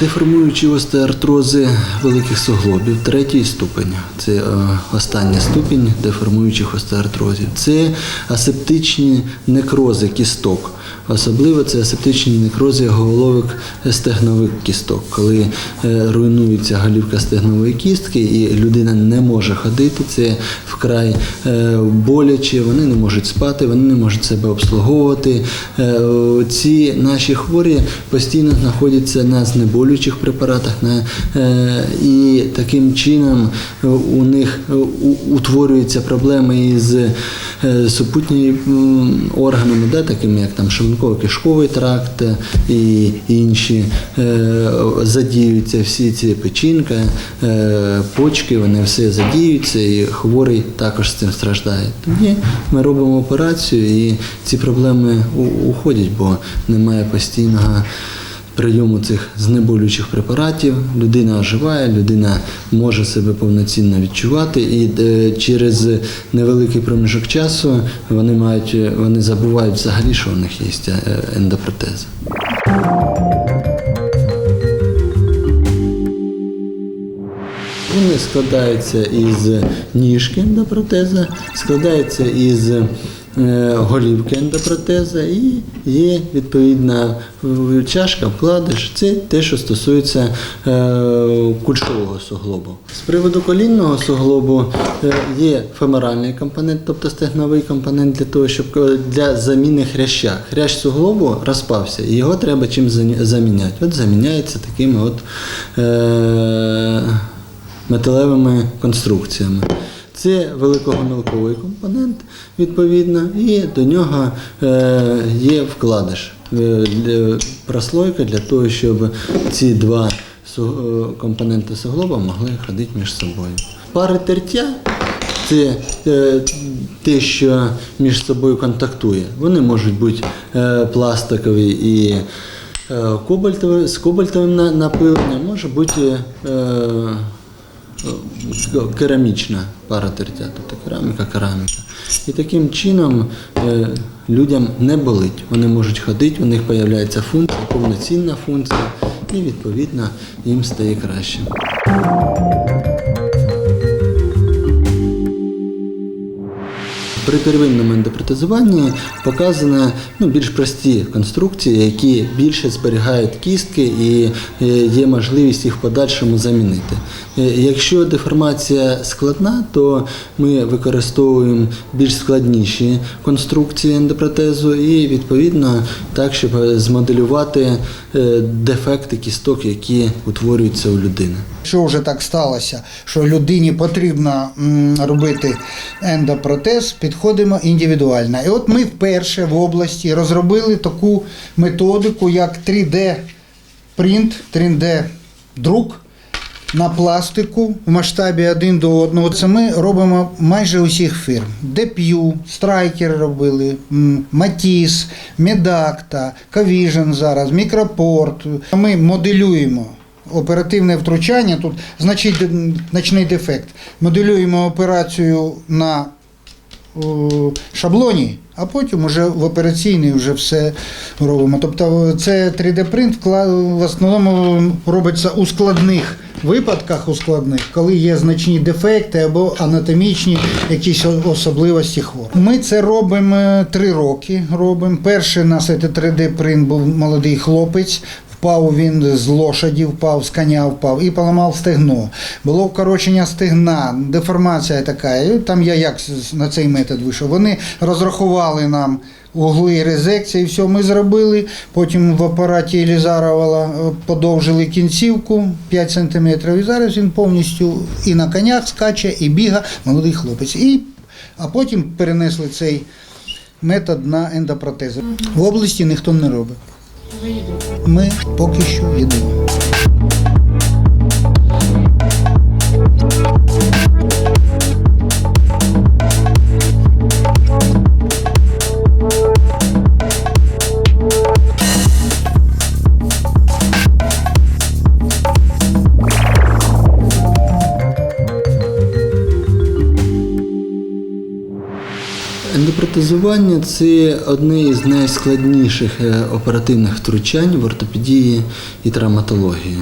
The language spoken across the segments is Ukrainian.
деформуючі остеартрози великих суглобів, третій ступень. Це е, остання ступінь деформуючих остеартрозів. Це асептичні некрози кісток. Особливо це асептичні некрози головок стегнових кісток, коли е, руйнується голівка стегнової кістки і людина не може ходити. Це вкрай е, боляче, вони не можуть спати, вони не можуть себе обслуговувати. Е, ці наші хворі постійно знаходяться на знеболюючих препаратах, на, і таким чином у них утворюються проблеми із е, супутніми м, органами, да, такими як там шлунково-кишковий тракт е, і інші. Е, Задіюються всі ці печінка, е, почки, вони все задіюються, і хворий також з цим страждає. Тоді ми робимо операцію, і ці проблеми уходять, бо немає постійного прийому цих знеболюючих препаратів. Людина оживає, людина може себе повноцінно відчувати, і е, через невеликий проміжок часу вони мають вони забувають взагалі, що у них є е, ендопротези. Вони складаються із ніжки ендопротеза, складаються із е, голівки ендопротеза і є відповідна е, чашка, вкладиш. Це те, що стосується е, кульшового суглобу. З приводу колінного суглобу е, є феморальний компонент, тобто стегновий компонент для того, щоб е, для заміни хряща. Хрящ суглобу розпався, і його треба чим заміняти. От заміняється такими от. Е, металевими конструкціями. Це великогомілковий компонент, відповідно, і до нього е, є вкладиш, е, прослойка для того, щоб ці два е, компоненти суглоба могли ходити між собою. Пари тертя це те, що між собою контактує. Вони можуть бути пластикові і кобальтові, з кобальтовим напиленням, може бути керамічна пара тертя, тобто кераміка, кераміка. І таким чином е, людям не болить. Вони можуть ходити, у них з'являється функція, повноцінна функція, і відповідно їм стає краще. При первинному ендопротезуванні показано ну, більш прості конструкції, які більше зберігають кістки і е, є можливість їх в подальшому замінити. Е, Якщо деформація складна, то ми використовуємо більш складніші конструкції ендопротезу і відповідно так, щоб е, змоделювати дефекти кісток, які утворюються у людини. Що вже так сталося, що людині потрібно робити ендопротез, підходимо індивідуально. І от ми вперше в області розробили таку методику, як 3D принт, 3D друк на пластику в масштабі один до одного. Це ми робимо майже усіх фірм. Деп'ю, Страйкер робили, Матіс, Медакта, Кавіжен зараз, Мікропорт. Ми моделюємо оперативне втручання, тут значить, значний дефект. Моделюємо операцію на о, шаблоні, а потім вже в операційній вже все робимо. Тобто це 3D-принт в основному робиться у складних випадках, у складних, коли є значні дефекти або анатомічні якісь особливості хворих. Ми це робимо е, три роки. Робимо. Перший у нас це 3D-принт був молодий хлопець. Впав він з лошаді, впав, з коня впав і поламав стегно. Було вкорочення стегна, деформація така. І там я як на цей метод вийшов. Вони розрахували нам угли резекції, все ми зробили. Потім в апараті Елізарова е, подовжили кінцівку 5 см. І зараз він повністю і на конях скаче, і біга, молодий хлопець. І, а потім перенесли цей метод на ендопротези. В області ніхто не робить. Ми поки що їдемо. Ендопротезування це одне із найскладніших е, оперативних втручань в ортопедії і травматології.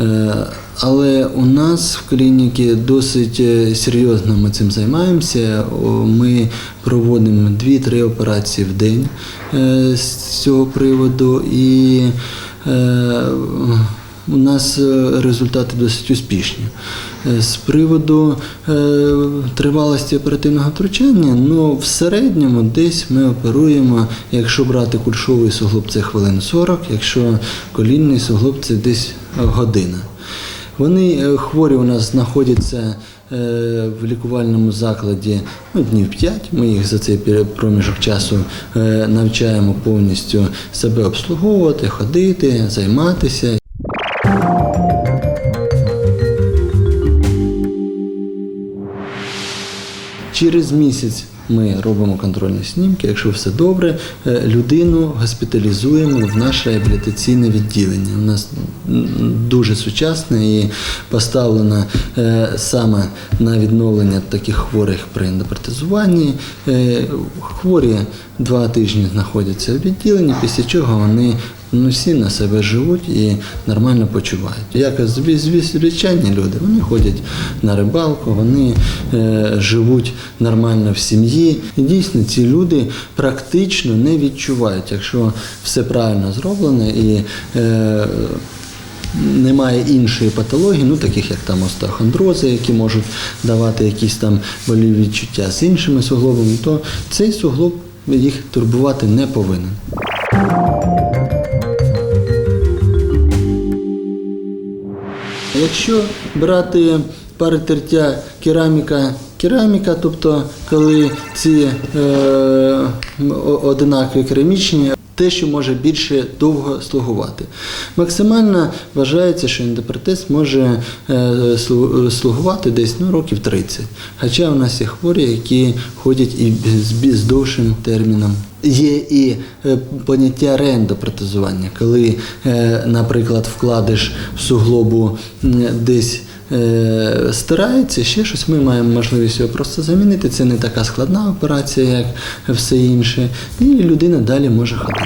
Е, Але у нас в клініці досить е, серйозно ми цим займаємося. Ми проводимо 2-3 операції в день з цього приводу. І у нас е, результати досить успішні. Е, З приводу е, тривалості оперативного втручання, ну в середньому десь ми оперуємо, якщо брати кульшовий суглоб, це хвилин 40, якщо колінний суглоб, це десь година. Вони хворі у нас знаходяться в лікувальному закладі ну, днів 5. Ми їх за цей проміжок часу навчаємо повністю себе обслуговувати, ходити, займатися. Через місяць ми робимо контрольні знімки. Якщо все добре, е, людину госпіталізуємо в наше реабілітаційне відділення. У нас дуже сучасне і поставлено е, саме на відновлення таких хворих при ендопротезуванні. Е, Хворі два тижні знаходяться в відділенні, після чого вони ну, всі на себе живуть і нормально почувають. Як зві- зві- звичайні люди, вони ходять на рибалку, вони е, живуть нормально в сім'ї. І дійсно ці люди практично не відчувають, якщо все правильно зроблено і е, немає іншої патології, ну таких як там остеохондрози, які можуть давати якісь там болі відчуття з іншими суглобами, то цей суглоб їх турбувати не повинен. Якщо брати паритертя кераміка, кераміка, тобто коли ці е, одинакові керамічні, те, що може більше довго слугувати. Максимально вважається, що ендопротез може е, слугувати десь ну, років 30. Хоча у нас є хворі, які ходять і з, довшим терміном. Є і е, поняття реендопротезування, коли, е, наприклад, вкладиш в суглобу десь стирається, ще щось, ми маємо можливість його просто замінити. Це не така складна операція, як все інше, і людина далі може ходити.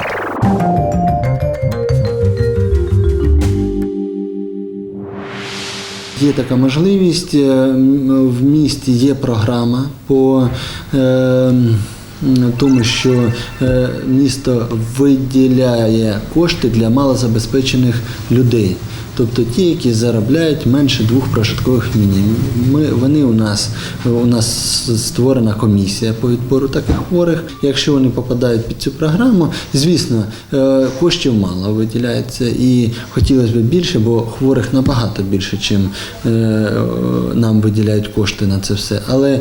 Є така можливість. е, В місті є програма по е, тому, що е, місто виділяє кошти для малозабезпечених людей. Тобто ті, які заробляють менше двох прожиткових мінімумів. Вони у нас у нас створена комісія по відбору таких хворих. Якщо вони попадають під цю програму, звісно, е, коштів мало виділяється і хотілося б більше, бо хворих набагато більше, чим е, нам виділяють кошти на це все. Але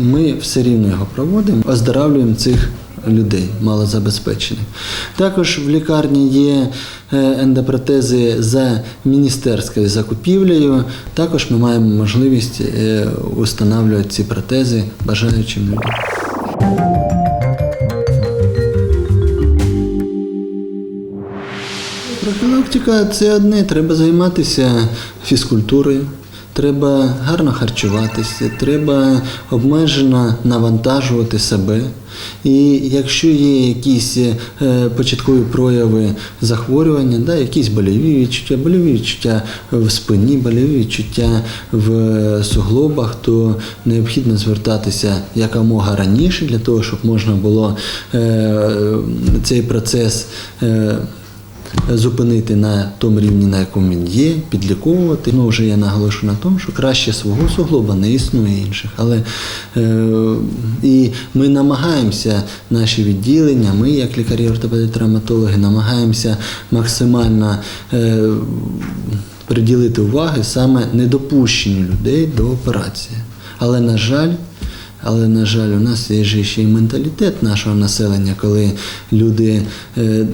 ми все рівно його проводимо, оздоравлюємо цих людей малозабезпечених. Також в лікарні є е, ендопротези за міністерською закупівлею. Також ми маємо можливість е, установлювати ці протези бажаючим людям. Профілактика це одне, треба займатися фізкультурою. Треба гарно харчуватися, треба обмежено навантажувати себе. І якщо є якісь е, початкові прояви захворювання, да, якісь больові відчуття, больові відчуття в спині, больові відчуття в е, суглобах, то необхідно звертатися якомога раніше для того, щоб можна було е, цей процес. Зупинити на тому рівні, на якому він є, підліковувати. Ну, вже я наголошу на тому, що краще свого суглоба не існує інших. Але е, і ми намагаємося, наші відділення, ми, як лікарі ортопеди травматологи, намагаємося максимально. Е, Приділити уваги саме недопущенню людей до операції. Але, на жаль, але, на жаль, у нас є ще й менталітет нашого населення, коли люди е,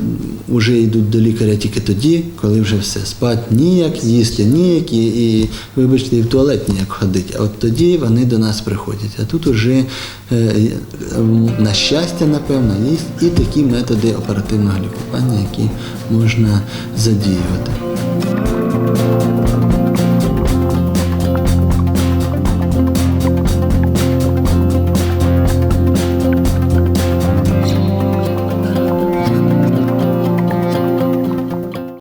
вже йдуть до лікаря тільки тоді, коли вже все спать ніяк, їсти ніяк і, і вибачте, і в туалет ніяк ходить. А от тоді вони до нас приходять. А тут уже, е, е, на щастя, напевно, є і такі методи оперативного лікування, які можна задіювати.